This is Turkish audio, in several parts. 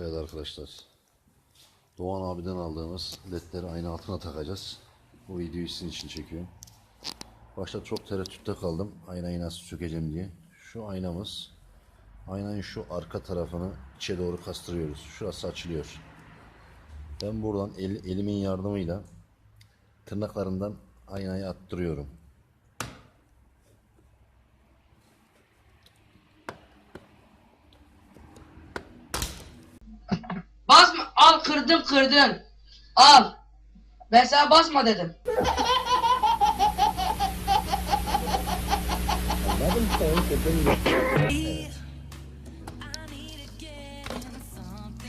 Evet arkadaşlar. Doğan abiden aldığımız ledleri aynı altına takacağız. Bu videoyu sizin için çekiyorum. Başta çok tereddütte kaldım. Aynayı nasıl sökeceğim diye. Şu aynamız. Aynanın şu arka tarafını içe doğru kastırıyoruz. Şurası açılıyor. Ben buradan el- elimin yardımıyla tırnaklarından aynayı attırıyorum. Basma. Al kırdın kırdın. Al. Ben sana basma dedim.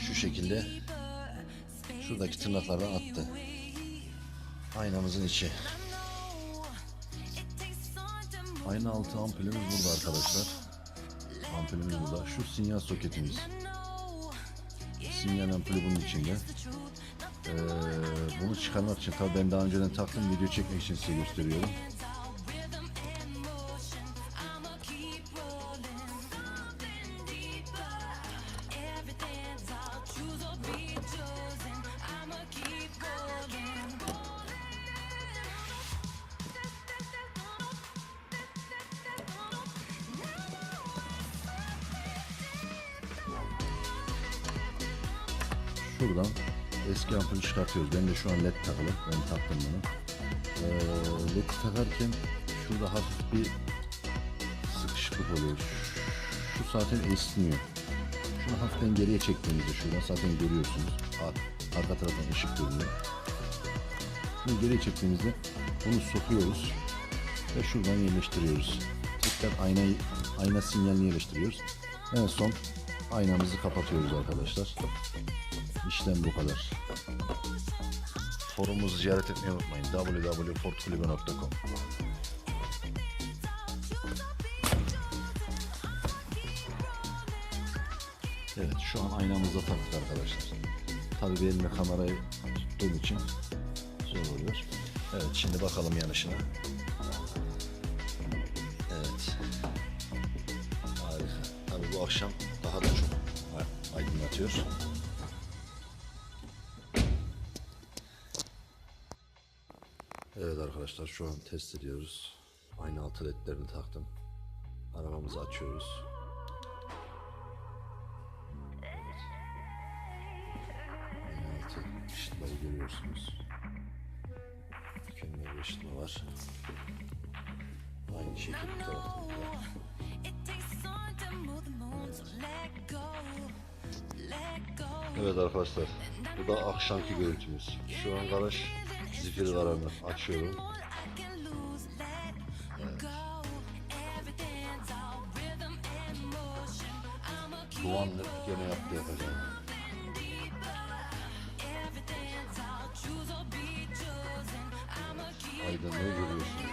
Şu şekilde şuradaki tırnaklardan attı. Aynamızın içi. Ayna altı ampulümüz burada arkadaşlar. Ampulümüz burada. Şu sinyal soketimiz. Sinyal ampulü bunun içinde. Ee, bunu çıkarmak için tabii ben daha önceden taktım video çekmek için size gösteriyorum. Şuradan eski ampulü çıkartıyoruz. Ben de şu an led takılı. Ben taktım bunu. Ee, led takarken şurada hafif bir sıkışıklık oluyor. Şu zaten esniyor. Şunu hafiften geriye çektiğimizde şuradan zaten görüyorsunuz. Ar- Arka taraftan ışık görünüyor. Bunu geriye çektiğimizde bunu sokuyoruz ve şuradan yerleştiriyoruz. Tekrar aynayı, ayna sinyalini yerleştiriyoruz. En son aynamızı kapatıyoruz arkadaşlar. İşlem bu kadar. Forumumuzu ziyaret etmeyi unutmayın. www.fortkulübe.com Evet şu an aynamızda taktık arkadaşlar. Tabii bir elimle kamerayı tuttuğum için zor oluyor. Evet şimdi bakalım yanışına. Evet. Harika. Tabii bu akşam daha da çok aydınlatıyor. Evet arkadaşlar şu an test ediyoruz. Aynı altı ledlerini taktım. Arabamızı açıyoruz. Aynı altı ışıkları görüyorsunuz. Mükemmel bir ışıtma var. Aynı şekilde bu. Evet arkadaşlar bu da akşamki görüntümüz. Şu an garaj zifiri var hemen açıyorum. Evet. Duvanlık gene yaptı yapacağım. Aydınlığı görüyorsunuz.